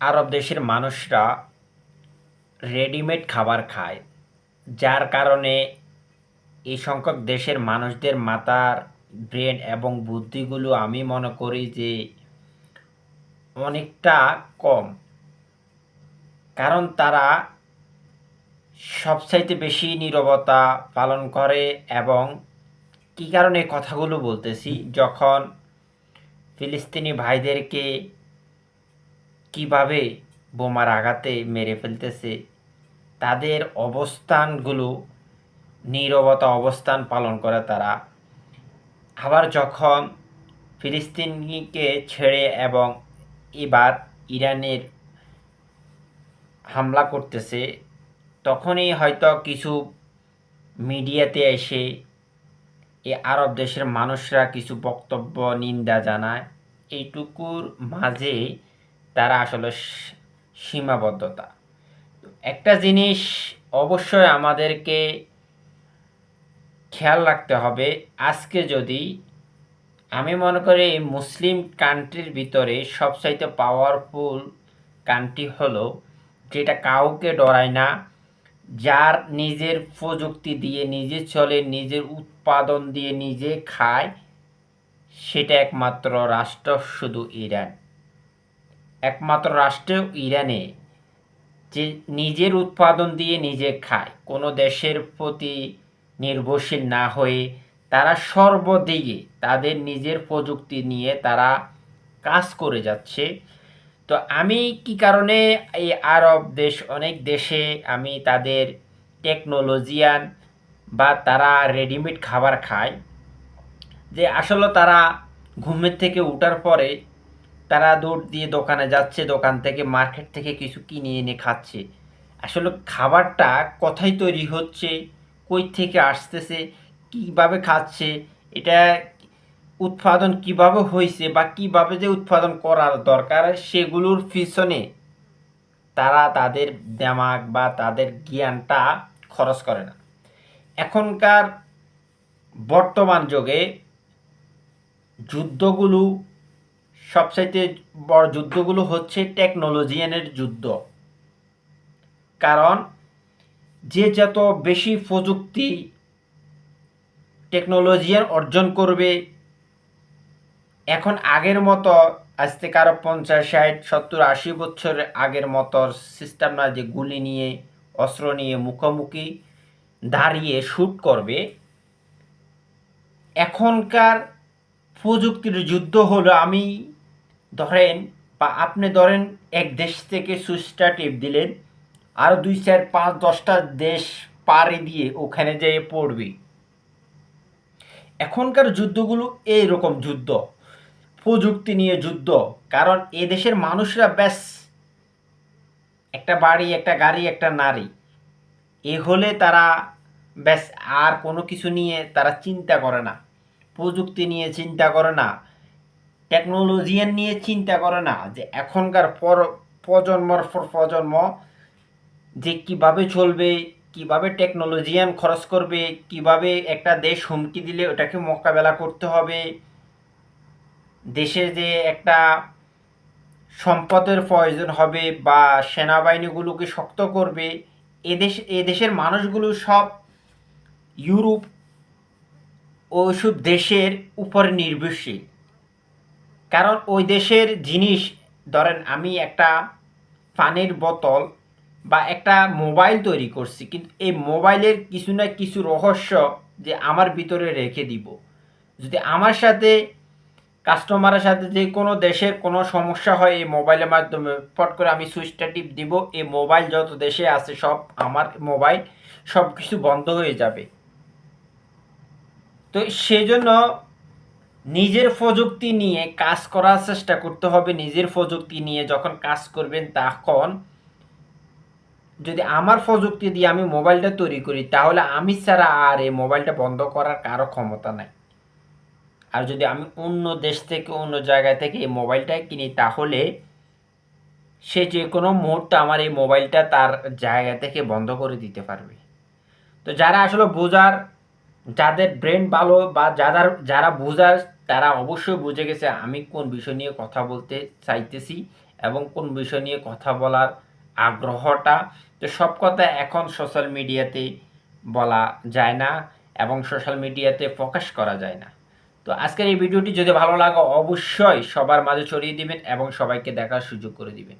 আরব দেশের মানুষরা রেডিমেড খাবার খায়, যার কারণে এই সংখ্যক দেশের মানুষদের মাথার ব্রেন এবং বুদ্ধিগুলো আমি মনে করি যে অনেকটা কম। কারণ তারা সবচাইতে বেশি নীরবতা পালন করে এবং কী কারণে কথাগুলো বলতেছি? যখন ফিলিস্তিনি ভাইদেরকে কীভাবে বোমার আঘাতে মেরে ফেলতেছে, তাদের অবস্থানগুলো, নীরবতা অবস্থান পালন করে তারা। আবার যখন ফিলিস্তিনিকে ছেড়ে এবং এবার ইরানের হামলা করতেছে, তখনই হয়তো কিছু মিডিয়াতে এসে এই আরব দেশের মানুষরা কিছু বক্তব্য, নিন্দা জানায়। এইটুকুর মাঝে তারা আসলে সীমাবদ্ধতা। একটা জিনিস অবশ্যই আমাদেরকে খেয়াল রাখতে হবে, আজকে যদি আমি মনে করি মুসলিম কান্ট্রির ভিতরে সবচাইতে পাওয়ারফুল কান্ট্রি হলো যেটা কাউকে ডরায় না, যার নিজের প্রযুক্তি দিয়ে, নিজে চলে, নিজের উৎপাদন দিয়ে, নিজে খায়, সেটা একমাত্র রাষ্ট্র শুধু ইরান। একমাত্র রাষ্ট্র ইরানে, যে নিজের উৎপাদন দিয়ে নিজে খায়। কোনো দেশের প্রতি নির্ভরশীল না হয়ে তারা সর্বদিকে তাদের নিজের প্রযুক্তি নিয়ে তারা কাজ করে যাচ্ছে। তো আমি কি কারণে এই আরব দেশ, অনেক দেশে আমি তাদের টেকনোলজিয়ান বা তারা রেডিমেড খাবার খায়, যে আসলে তারা ঘুমের থেকে উঠার পরে তারা দৌড় দিয়ে দোকানে যাচ্ছে, দোকান থেকে মার্কেট থেকে কিছু কিনে এনে খাচ্ছে। আসলে খাবারটা কোথায় তৈরি হচ্ছে, কই থেকে আসতেছে, কীভাবে খাচ্ছে, এটা উৎপাদন কীভাবে হয়েছে বা কীভাবে যে উৎপাদন করার দরকার সেগুলোর পিছনে তারা তাদের দেমাগ বা তাদের জ্ঞানটা খরচ করে না। এখনকার বর্তমান যুগে যুদ্ধগুলো সবচাইতে বড় যুদ্ধগুলো হচ্ছে টেকনোলজিয়ানের যুদ্ধ। কারণ যে যত বেশি প্রযুক্তি টেকনোলজিয়ান অর্জন করবে, এখন আগের মতো আজ থেকে আরও পঞ্চাশ, ষাট, সত্তর, আশি বছর আগের মতো সিস্টেম না যে গুলি নিয়ে, অস্ত্র নিয়ে মুখোমুখি দাঁড়িয়ে শ্যুট করবে, এখনকার প্রযুক্তির যুদ্ধ হলো আমি ধরেন, বা আপনি ধরেন এক দেশ থেকে সুইচটা টিপ দিলেন, আর দুই, চার, পাঁচ, দশটা দেশ পাড়ি দিয়ে ওখানে যেয়ে পড়বে। এখনকার যুদ্ধগুলো এই রকম যুদ্ধ, প্রযুক্তি নিয়ে যুদ্ধ, কারণ এ দেশের মানুষরা ব্যাস, একটা বাড়ি, একটা গাড়ি, একটা নারী। এ হলে তারা ব্যাস আর কোনো কিছু নিয়ে তারা চিন্তা করে না। প্রযুক্তি নিয়ে চিন্তা করে না। টেকনোলজিয়ান নিয়ে চিন্তা করে না যে এখনকার পর, প্রজন্মর পর প্রজন্ম যে কীভাবে চলবে, কীভাবে টেকনোলজিয়ান খরচ করবে, কীভাবে একটা দেশ হুমকি দিলে ওটাকে মোকাবেলা করতে হবে, দেশে যে একটা সম্পদের প্রয়োজন হবে বা সেনাবাহিনীগুলোকে শক্ত করবে এদেশ এদেশের মানুষগুলো সব ইউরোপ ওইসব দেশের উপর নির্ভরশীল। কারণ ওই দেশের জিনিস, ধরেন আমি একটা পানির বোতল বা একটা মোবাইল তৈরি করছি, কিন্তু এই মোবাইলের কিছু না কিছু রহস্য যে আমার ভিতরে রেখে দিব। যদি আমার সাথে কাস্টমারের সাথে যে কোনো দেশের কোনো সমস্যা হয় এই মোবাইলের মাধ্যমে, ফট করে আমি সুইচটা টিপ দিব, এই মোবাইল যত দেশে আছে সব আমার মোবাইল সব কিছু বন্ধ হয়ে যাবে। তো সেজন্য নিজের প্রযুক্তি নিয়ে কাজ করার চেষ্টা করতে হবে। নিজের প্রযুক্তি নিয়ে যখন কাজ করবেন তখন যদি আমার প্রযুক্তি দিয়ে আমি মোবাইলটা তৈরি করি, তাহলে আমি ছাড়া আর এই মোবাইলটা বন্ধ করার কারও ক্ষমতা নাই। আর যদি আমি অন্য দেশ থেকে, অন্য জায়গা থেকে এই মোবাইলটা কিনি, তাহলে সে যে কোনো মুহূর্তে আমার এই মোবাইলটা তার জায়গা থেকে বন্ধ করে দিতে পারবে। তো যারা আসলে বোঝার, যাদের ব্রেন ভালো বা যারা যারা বোঝার তারা অবশ্যই বুঝে গেছে আমি কোন বিষয় নিয়ে কথা বলতে চাইতেছি এবং কোন বিষয় নিয়ে কথা বলার আগ্রহটা। তো সব কথা এখন সোশ্যাল মিডিয়াতে বলা যায় না এবং সোশ্যাল মিডিয়াতে প্রকাশ করা যায় না। তো আজকের এই ভিডিওটি যদি ভালো লাগে অবশ্যই সবার মাঝে ছড়িয়ে দিবেন এবং সবাইকে দেখার সুযোগ করে দিবেন।